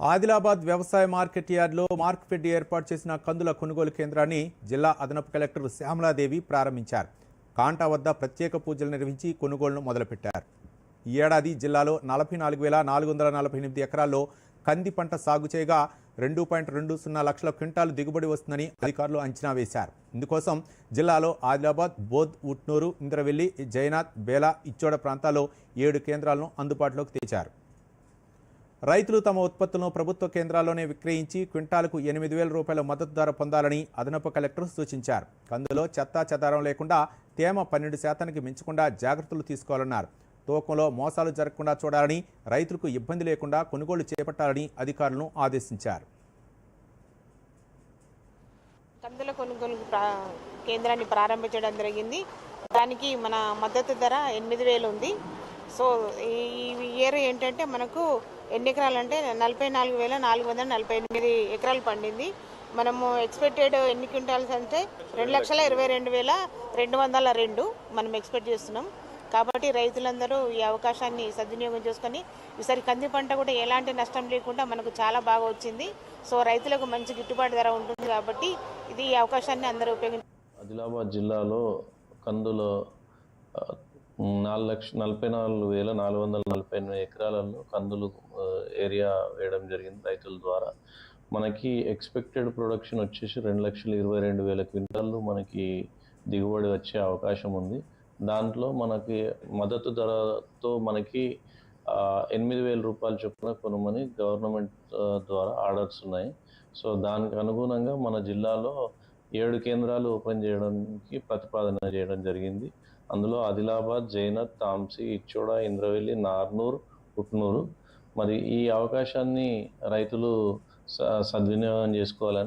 ఆదిలాబాద్ వ్యవసాయ మార్కెట్ యార్డ్లో మార్కెట్ ఏర్పాటు చేసిన కందుల కొనుగోలు కేంద్రాన్ని జిల్లా అదనపు కలెక్టర్ శ్యామలాదేవి ప్రారంభించారు. కాంటా వద్ద ప్రత్యేక పూజలు నిర్వహించి కొనుగోలును మొదలుపెట్టారు. ఈ ఏడాది జిల్లాలో నలభై నాలుగు వేల నాలుగు వందల నలభై ఎనిమిది ఎకరాల్లో కంది పంట సాగు చేయగా రెండు పాయింట్ రెండు సున్నా లక్షల క్వింటాలు దిగుబడి వస్తుందని అధికారులు అంచనా వేశారు. ఇందుకోసం జిల్లాలో ఆదిలాబాద్ బోధ్ ఉట్నూరు ఇంద్రవెల్లి జైనాథ్ బేలా ఇచ్చోడ ప్రాంతాల్లో ఏడు కేంద్రాలను అందుబాటులోకి తెచ్చారు. రైతులు తమ ఉత్పత్తులను ప్రభుత్వ కేంద్రాల్లోనే విక్రయించి క్వింటాలకు ఎనిమిది వేల రూపాయల మద్దతు ధర పొందాలని అదనపు కలెక్టర్ సూచించారు. కందులో చెత్తా చెదారం లేకుండా తేమ పన్నెండు శాతానికి మించకుండా జాగ్రత్తలు తీసుకోవాలన్నారు. తూకంలో మోసాలు జరగకుండా చూడాలని రైతులకు ఇబ్బంది లేకుండా కొనుగోలు చేపట్టాలని అధికారులను ఆదేశించారు. కందుల కొనుగోలు కేంద్రాన్ని ప్రారంభించడం జరిగింది. దానికి మన మద్దతు ధర ఎనిమిది వేలు ఉంది. సో ఈ ఇయర్ ఏంటంటే మనకు ఎన్ని ఎకరాలు అంటే నలభై నాలుగు వేల నాలుగు వందల నలభై ఎనిమిది ఎకరాలు పండింది. మనము ఎక్స్పెక్టెడ్ ఎన్ని క్వింటాల్స్ అంటే రెండు లక్షల ఇరవై రెండు వేల రెండు వందల రెండు మనం ఎక్స్పెక్ట్ చేస్తున్నాం. కాబట్టి రైతులందరూ ఈ అవకాశాన్ని సద్వినియోగం చేసుకొని ఈసారి కంది పంట కూడా ఎలాంటి నష్టం లేకుండా మనకు చాలా బాగా వచ్చింది. సో రైతులకు మంచి గిట్టుబాటు ధర ఉంటుంది కాబట్టి ఇది ఈ అవకాశాన్ని అందరూ ఉపయోగించ ఆదిలాబాద్ జిల్లాలో కందులో నాలుగు లక్ష నలభై నాలుగు వేల నాలుగు వందల నలభై ఎనిమిది ఎకరాలలో కందులు ఏరియా వేయడం జరిగింది రైతుల ద్వారా. మనకి ఎక్స్పెక్టెడ్ ప్రొడక్షన్ వచ్చేసి రెండు లక్షల ఇరవై రెండు వేల క్వింటాళ్ళు మనకి దిగుబడి వచ్చే అవకాశం ఉంది. దాంట్లో మనకి మద్దతు ధరతో మనకి ఎనిమిది వేల రూపాయలు చొప్పున కొనమని గవర్నమెంట్ ద్వారా ఆర్డర్స్ ఉన్నాయి. సో దానికి అనుగుణంగా మన జిల్లాలో ఏడు కేంద్రాలు ఓపెన్ చేయడానికి ప్రతిపాదన చేయడం జరిగింది. అందులో ఆదిలాబాద్ జైనత్ తాంసీ ఇచ్చోడ ఇంద్రవెల్లి నార్నూర్ ఉట్నూరు మరి ఈ అవకాశాన్ని రైతులు స- సద్వినియోగం చేసుకోవాలని